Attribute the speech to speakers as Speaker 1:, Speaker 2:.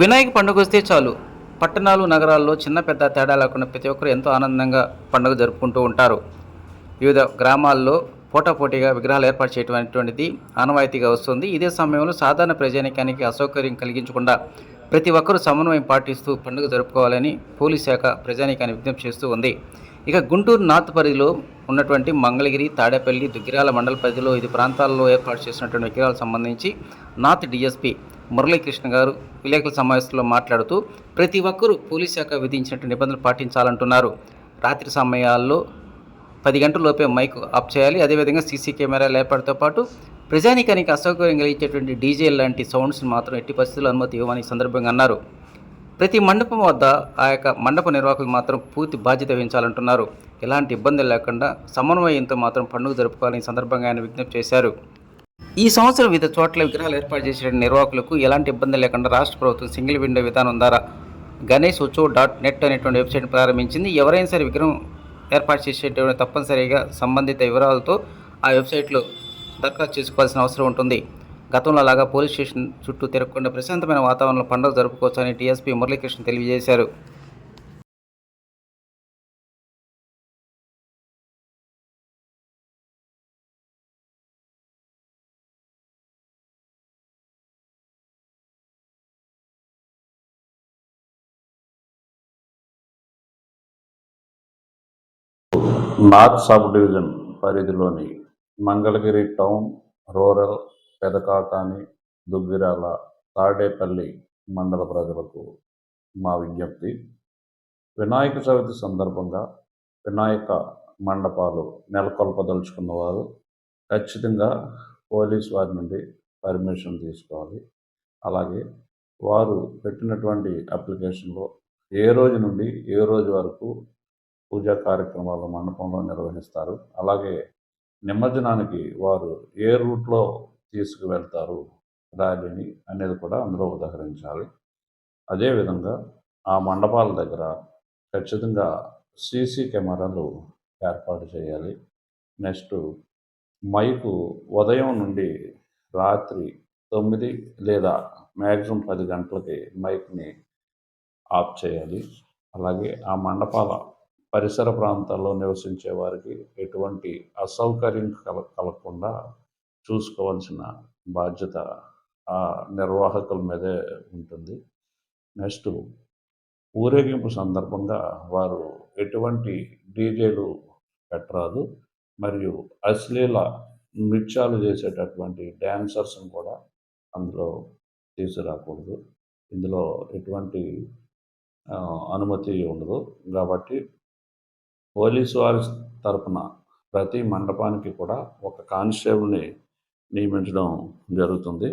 Speaker 1: వినాయక పండుగ వస్తే చాలు. పట్టణాలు నగరాల్లో చిన్న పెద్ద తేడా లేకుండా ప్రతి ఒక్కరు ఎంతో ఆనందంగా పండుగ జరుపుకుంటూ ఉంటారు. వివిధ గ్రామాల్లో పోటాపోటీగా విగ్రహాలు ఏర్పాటు చేయటం అనేటువంటిది ఆనవాయితీగా వస్తుంది. ఇదే సమయంలో సాధారణ ప్రజానికానికి అసౌకర్యం కలిగించకుండా ప్రతి ఒక్కరూ సమన్వయం పాటిస్తూ పండుగ జరుపుకోవాలని పోలీస్ శాఖ ప్రజానికాన్ని విజ్ఞప్తి చేస్తూ ఉంది. ఇక గుంటూరు నార్త్ పరిధిలో ఉన్నటువంటి మంగళగిరి తాడేపల్లి దుగ్గిరాల మండల పరిధిలో ఇది ప్రాంతాల్లో ఏర్పాటు చేసినటువంటి విగ్రహాలకు సంబంధించి నార్త్ డిఎస్పి మురళీకృష్ణ గారు విలేకరుల సమావేశంలో మాట్లాడుతూ ప్రతి ఒక్కరూ పోలీస్ శాఖ విధించినట్టు నిబంధనలు పాటించాలంటున్నారు. రాత్రి సమయాల్లో పది గంటల లోపే మైక్ ఆఫ్ చేయాలి. అదేవిధంగా సీసీ కెమెరాలు ఏర్పాటుతో పాటు ప్రజానికానికి అసౌకర్యం కలిగించేటువంటి డీజే లాంటి సౌండ్స్ని మాత్రం ఎట్టి పరిస్థితుల్లో అనుమతి ఇవ్వమని సందర్భంగా అన్నారు. ప్రతి మండపం వద్ద ఆ యొక్క మండప నిర్వాహకులు మాత్రం పూర్తి బాధ్యత వహించాలంటున్నారు. ఎలాంటి ఇబ్బందులు లేకుండా సమన్వయంతో మాత్రం పండుగ జరుపుకోవాలని సందర్భంగా ఆయన విజ్ఞప్తి చేశారు. ఈ సంవత్సరం వివిధ చోట్ల విగ్రహాలు ఏర్పాటు చేసిన నిర్వాహకులకు ఎలాంటి ఇబ్బంది లేకుండా రాష్ట్ర ప్రభుత్వం సింగిల్ విండో విధానం ద్వారా గణేష్ ఉత్సవ్ డాట్ నెట్ అనేటువంటి వెబ్సైట్ ప్రారంభించింది. ఎవరైనా సరే విగ్రహం ఏర్పాటు చేసేటువంటి తప్పనిసరిగా సంబంధిత వివరాలతో ఆ వెబ్సైట్లో దరఖాస్తు చేసుకోవాల్సిన అవసరం ఉంటుంది. గతంలో లాగా పోలీస్ స్టేషన్ చుట్టూ తిరగకుండా ప్రశాంతమైన వాతావరణంలో పండుగ జరుపుకోవచ్చని టీఎస్పీ మురళీకృష్ణ తెలియజేశారు.
Speaker 2: నార్త్ సబ్ డివిజన్ పరిధిలోని మంగళగిరి టౌన్ రూరల్ పెదకాకాని దుగ్గిరాల తాడేపల్లి మండల ప్రజలకు మా విజ్ఞప్తి. వినాయక చవితి సందర్భంగా వినాయక మండపాలు నెలకొల్పదలుచుకున్న వారు ఖచ్చితంగా పోలీస్ వారి నుండి పర్మిషన్ తీసుకోవాలి. అలాగే వారు పెట్టినటువంటి అప్లికేషన్లో ఏ రోజు నుండి ఏ రోజు వరకు పూజా కార్యక్రమాలు మండపంలో నిర్వహిస్తారు. అలాగే నిమజ్జనానికి వారు ఏ రూట్లో తీసుకువెళ్తారు ర్యాలీని అనేది కూడా అందులో ఉదహరించాలి. అదేవిధంగా ఆ మండపాల దగ్గర ఖచ్చితంగా సీసీ కెమెరాలు ఏర్పాటు చేయాలి. నెక్స్ట్ మైకు ఉదయం నుండి రాత్రి తొమ్మిది లేదా మ్యాక్సిమం పది గంటలకి మైక్ని ఆఫ్ చేయాలి. అలాగే ఆ మండపాల పరిసర ప్రాంతాల్లో నివసించే వారికి ఎటువంటి అసౌకర్యం కల కలగకుండా చూసుకోవాల్సిన బాధ్యత ఆ నిర్వాహకుల మీదే ఉంటుంది. నెక్స్ట్ ఊరేగింపు సందర్భంగా వారు ఎటువంటి డీజేలు పెట్టరాదు. మరియు అశ్లీల నృత్యాలు చేసేటటువంటి డ్యాన్సర్స్ని కూడా అందులో తీసుకురాకూడదు. ఇందులో ఎటువంటి అనుమతి ఉండదు. కాబట్టి పోలీసు వారి తరపున ప్రతి మండపానికి కూడా ఒక కానిస్టేబుల్ని నియమించడం జరుగుతుంది.